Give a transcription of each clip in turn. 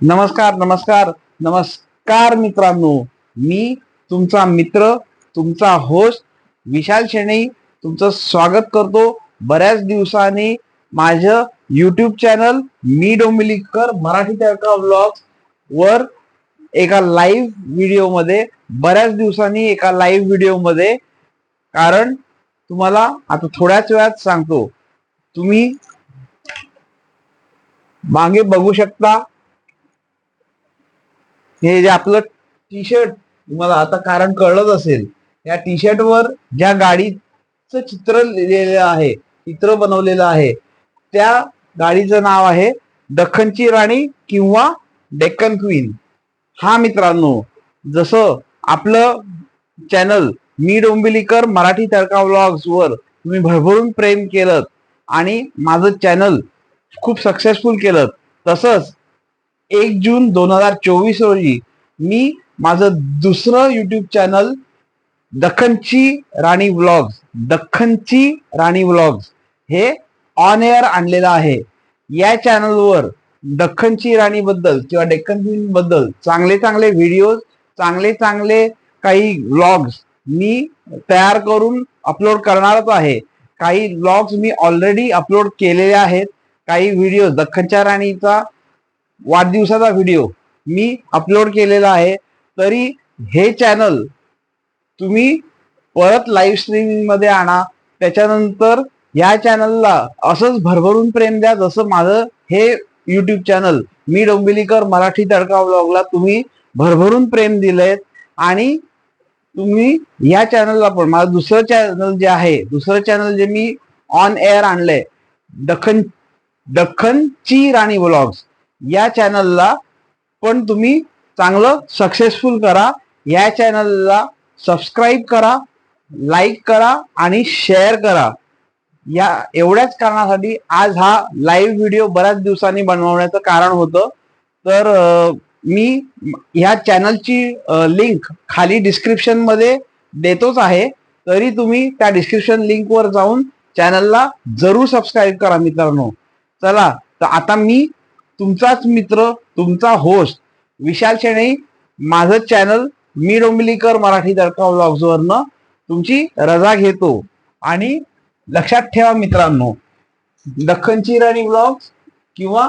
नमस्कार नमस्कार नमस्कार मित्रांनो. मी तुमचा मित्र तुमचा होस्ट विशाल शेणे तुमचं स्वागत करतो. बऱ्याच दिवसांनी माझं युट्यूब चॅनल मी डोंबिलीकर मराठी तडका ब्लॉग्स वर एका लाईव्ह व्हिडिओमध्ये बऱ्याच दिवसांनी एका लाईव्ह व्हिडिओमध्ये कारण तुम्हाला आता थोड्याच वेळात सांगतो. तुम्ही मागे बघू शकता हे जे आपलं टी शर्ट तुम्हाला आता कारण कळलंच असेल. या टी शर्ट वर ज्या गाडीचं चित्र लिहिलेलं आहे चित्र बनवलेलं आहे त्या गाडीचं नाव आहे दखनची राणी किंवा डेक्कन क्वीन. हा मित्रांनो जसं आपलं चॅनल मी डोंबिलीकर मराठी तडका व्लॉग्स वर तुम्ही भरभरून प्रेम केलं आणि माझं चॅनल खूप सक्सेसफुल केलं तसंच एक जून दोन हजार चोवीस रोजी मी माझं दुसरं युट्यूब चॅनल दख्खनची राणी व्लॉग्स दख्खनची राणी व्लॉग्स हे ऑन एअर आणलेलं आहे. या चॅनलवर दख्खनची राणी बद्दल किंवा डेक्कन क्वीन बद्दल चांगले चांगले व्हिडिओज चांगले चांगले काही व्लॉग्स मी तयार करून अपलोड करणारच आहे. काही व्लॉग्स मी ऑलरेडी अपलोड केलेले आहेत. काही व्हिडिओ दख्खनच्या राणीचा वाढदिवसाचा व्हिडिओ मी अपलोड केलेला आहे. तरी हे चॅनल तुम्ही परत लाईव्ह स्ट्रीमिंगमध्ये आणा. त्याच्यानंतर या चॅनलला असंच भरभरून प्रेम द्या. जसं माझं हे युट्यूब चॅनल मी डोंबिलीकर मराठी तडका व्लॉगला तुम्ही भरभरून प्रेम दिलंय आणि तुम्ही या चॅनलला पण माझं दुसरं चॅनल जे आहे दुसरं चॅनल जे मी ऑन एअर आणलंय दखन दख्खनची राणी ब्लॉग्स या चॅनलला पण तुम्ही चांगलं सक्सेसफुल करा. या चॅनलला सबस्क्राईब करा लाईक करा आणि शेअर करा. या एवढ्याच कारणासाठी आज हा लाईव्ह व्हिडिओ बऱ्याच दिवसांनी बनवण्याचं कारण होतं. तर मी ह्या चॅनलची लिंक खाली डिस्क्रिप्शनमध्ये देतोच आहे. तरी तुम्ही त्या डिस्क्रिप्शन लिंकवर जाऊन चॅनलला जरूर सबस्क्राईब करा मित्रांनो. चला तर आता मी तुमचाच मित्र तुमचा होस्ट विशाल शेणे माझं चॅनल मी डोंबिलीकर मराठी दडका व्लॉग्स वरनं तुमची रजा घेतो. आणि लक्षात ठेवा मित्रांनो दख्खनची राणी ब्लॉग्स किंवा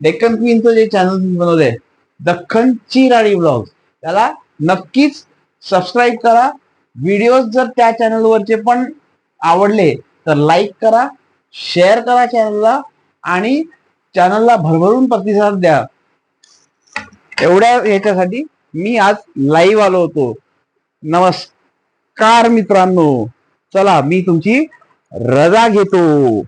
डेक्कन क्वीनचं जे चॅनल बनवलंय दख्खनची राणी ब्लॉग्स त्याला नक्कीच सबस्क्राईब करा. व्हिडिओज जर त्या चॅनलवरचे पण आवडले तर लाईक करा शेअर करा चॅनलला आणि चॅनलला भरभरून प्रतिसाद द्या. एवढ्या याच्यासाठी मी आज लाईव्ह आलो होतो. नमस्कार मित्रांनो. चला मी तुमची रजा घेतो.